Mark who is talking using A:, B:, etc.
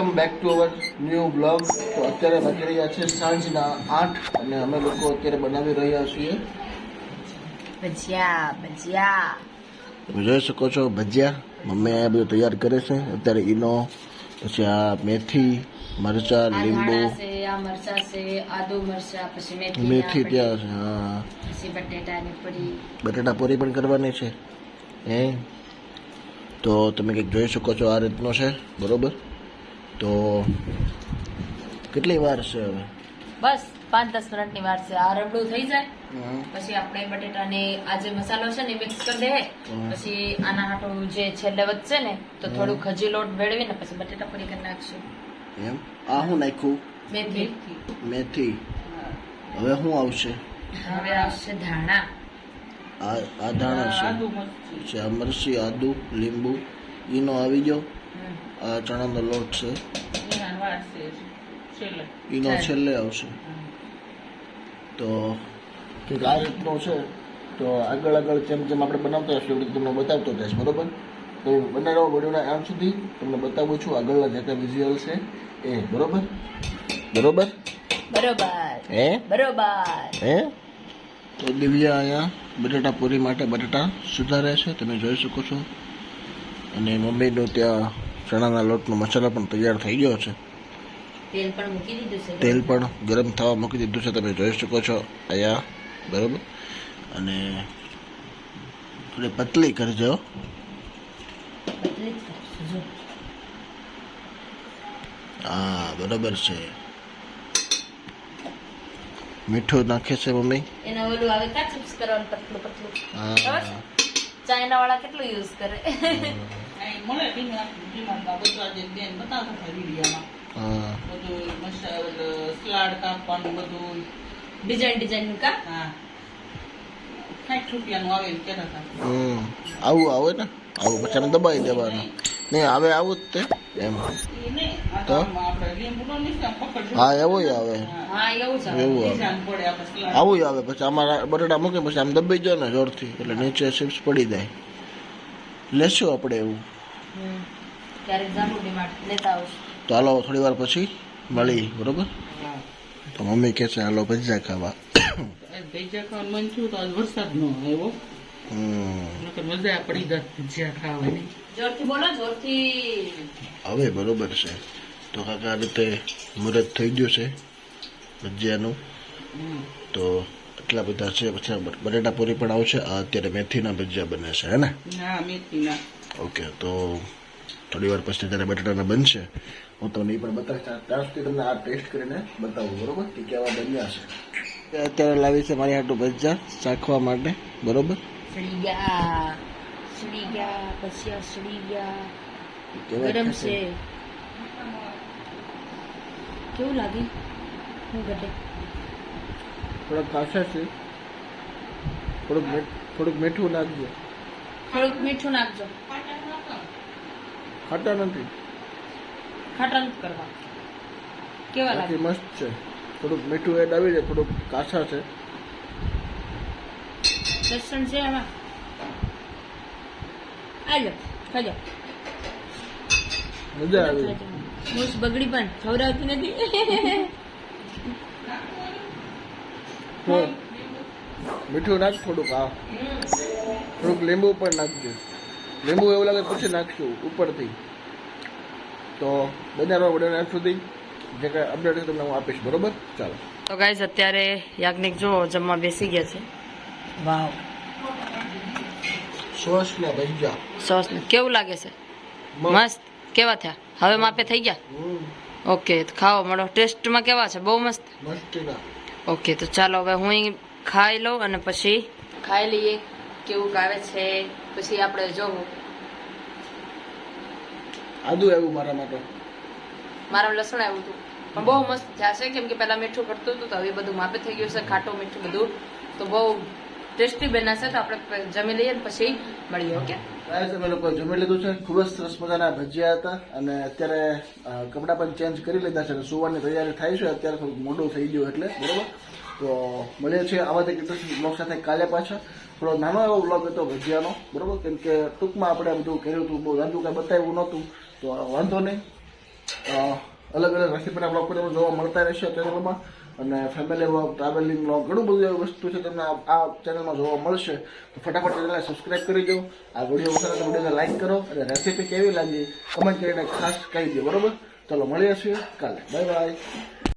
A: Welcome back to our new blog તો અત્યારે વાગી રહ્યા છે સાંજના આઠ અને અમે લોકો અત્યારે બનાવી રહ્યા છીએ.
B: ભજીયા ભજીયા.
A: તમે જોઈ શકો છો ભજીયા. મમ્મી આ બધું તૈયાર કરે છે. અત્યારે ઈનો પછી આ મેથી મરચા લીંબુ.
B: ધાણા છે આ મરચા છે આદુ મરચા પછી મેથી
A: મેથી ત્યાં છે હા.
B: પછી બટેટાની પૂરી.
A: બટાટા પૂરી પણ કરવાની છે. હે? તો તમે કંઈક જોઈ શકો છો આ રીતનો છે. બરોબર? તો કેટલી વાર છે હવે?
B: બસ પાંચ દસ મિનિટની વાર છે. આ રબડું થઈ જાય. પછી આપણે બટેટાને આ જે મસાલો છે ને મિક્સ કરી દે પછી આના હાટું જે છેલ્લે વધશે ને તો થોડું ખજી લોટ ભેળવીને પછી બટેટા પૂરી કરી નાખશું.
A: એમ? આ હું નાખ્યું?
B: મેથી.
A: મેથી. હવે શું આવશે?
B: હવે આવશે ધાણા.
A: આ આ ધાણા છે. મરચી આદુ લીંબુ. ઈનો આવી ગયો. આ ચણાનો લોટ છે. એનો છેલ્લે. આવશે. તો કંઈક આ રીતનો છે તો આગળ આગળ જેમ જેમ આપણે બનાવતા હશું એવી રીતે તમને બતાવતો જઈશ બરોબર? તો બને રહો વિડીયોના આમ સુધી તમને બતાવું છું આગળના જે કાંઈ વિઝ્યુઅલ છે એ બરોબર? બરોબર?
B: બરોબર.
A: હે?
B: બરોબર.
A: હે? તો દિવ્યા અહીંયા બટાટા પૂરી માટે બટાટા સુધારે છે તમે જોઈ શકો છો. અને મમ્મીનું ત્યાં ચણાના લોટનો મસાલો પણ તૈયાર થઈ ગયો છે.
B: તેલ પણ મૂકી દીધું છે.
A: તેલ પણ ગરમ થવા મૂકી દીધું છે. તમે જોઈ શકો છો અહીંયા બરાબર? અને થોડી પતલી કરજો. હા બરાબર છે. મીઠું નાખે છે મમ્મી?
B: એના ઓલું આવે કા ચિપ્સ કરવાનું? પતલું પતલું.
A: હા.
B: ચાઇના વાળા કેટલું યુઝ કરે?
C: મળે ડીમાર્ટમાં બધું આજે બેન બતાવતા હતા વિડીયોમાં. બધું મસાલ સ્લાડ કાપવાનું બધું.
B: ડિઝાઇન ડિઝાઇનનું કા?
C: હા. સાઠ રૂપિયાનું આવે એમ કહેતા હતા.
A: હમ. આવું આવે ને? આવું પછી આમ દબાઈ દેવાનું. નહીં આવે આવું જ તે. એમ. તો? હા એવું આવે.
B: એવું આવે.
A: આવે. આવું આવે. પછી આમાં બટાટા મૂકે પછી આમ દબાઈ જાય ને જોરથી. એટલે નીચે ચિપ્સ પડી જાય. લેશું આપણે એવું.
B: ક્યારેક જામુ ડીમાર્ટ લેતા આવશું.
A: તો હાલો થોડી વાર પછી મળી બરોબર? તો મમ્મી કહે છે હાલો ભજીયા ખાવા.
C: ભજીયા ખાવાનું મન થયું તો આજ વરસાદ ન આવ્યો. મજા પડી જાત ભજીયા ખાવાની.
B: જોરથી બોલો જોરથી.
A: હવે બરોબર છે. તો કાકા આ રીતે મુહૂર્ત થઈ ગયું છે ભજીયાનું. તો એટલા બધા છે પછી બટાટા પૂરી પણ આવશે. અત્યારે મેથીના ભજીયા બને છે હે ને?
C: ના મેથીના.
A: ઓકે તો થોડી વાર પછી જ્યારે બટાટાના બનશે હું તમને એ પણ બતાવીશ. ત્યાં સુધી તમને આ ટેસ્ટ કરીને બતાવું બરોબર? કે કેવા બન્યા છે. અત્યારે લાવી છે મારી હાટું ભજીયા ચાખવા માટે બરોબર?
B: સડી ગયા સડી ગયા પછી આ સડી ગયા
A: કેવા
B: ગરમ
A: થશે?
B: છે. કેવું લાગે? હું ઘટે.
A: થોડાક કાચા છે. થોડુંક મીઠ- થોડુંક મીઠું નાખજો
B: થોડુંક મીઠું નાખજો.
A: ખાટા નથી.
B: ખાટા નથી કરવા. કેવા લાગે?
A: મસ્ત છે. થોડુંક મીઠું એડ આવી જાય થોડુંક કાચા છે.
B: લસણ છે એમાં આલો ખાજો.
A: મજા આવી
B: મૂસ બગડી પણ ખવડાવતી નથી.
A: મીઠું નાખ થોડુંક હા. થોડુંક લીંબુ પણ નાખજો. લીંબુ એવું લાગે પછી નાખશું ઉપરથી. તો બનાવવા વડે આજ સુધી જે કાંઈ અપડેટ છે તમને હું આપીશ. બરોબર? ચાલો.
B: તો ગાઈઝ અત્યારે યાજ્ઞિક જો જમવા બેસી ગયા છે. વાવ.
A: સોસ ને ભજીયા.
B: સોસ કેવું લાગે છે? મસ્ત. કેવા થયા? હવે માપે થઈ ગયા? ઓકે તો ખાઓ મળો. ટેસ્ટમાં કેવા છે? બહુ મસ્ત? ઓકે તો ચાલો હવે હું ખાઈ લઉં અને પછી ખાઈ લઈએ. કેવું આવે છે પછી આપણે જોવું.
A: આદુ આવ્યું મારા માટે.
B: મારા લસણ આવ્યું હતું. પણ બહુ મસ્ત છે કેમ કે પહેલા મીઠું પડતું હતું તો હવે બધું માપે થઈ ગયું છે ખાટું મીઠું બધું. તો બહુ ટેસ્ટી બન્યા તો આપણે જમી લઈએ ને પછી મળીએ ઓકે?
A: લોકો જમી લીધું છે. ખૂબ જ સરસ મજાના ભજીયા હતા. અને અત્યારે કપડા પણ ચેન્જ કરી લીધા છે અને સુવાની તૈયારી થાય છે. અત્યારે થોડુંક મોડું થઈ ગયું એટલે બરોબર? તો મળીએ છીએ આવા એક સાથે કાલે પાછા. થોડો નાનો એવો વ્લોગ હતો ભજીયાનો, બરાબર? કેમ કે ટૂંકમાં આપણે બધું કર્યું હતું, બહુ જાજુ કાંઈ બતાવ્યું નહોતું, તો વાંધો નહીં. અલગ અલગ રેસીપીના બ્લોગ પણ જોવા મળતા રહેશે ચેનલમાં. અને ફેમિલી વ્લોગ ટ્રાવેલિંગ વ્લોગ ઘણું બધું એવી વસ્તુ છે તમને આ- ચેનલમાં જોવા મળશે. તો ફટાફટ ચેનલને સબસ્ક્રાઈબ કરી દો. આ વીડિયો વખતે તો વિડીયોને લાઈક કરો અને રેસીપી કેવી લાગી કમેન્ટ કરીને ખાસ કહી દો, બરોબર? ચલો, મળીએ છીએ કાલે. Bye bye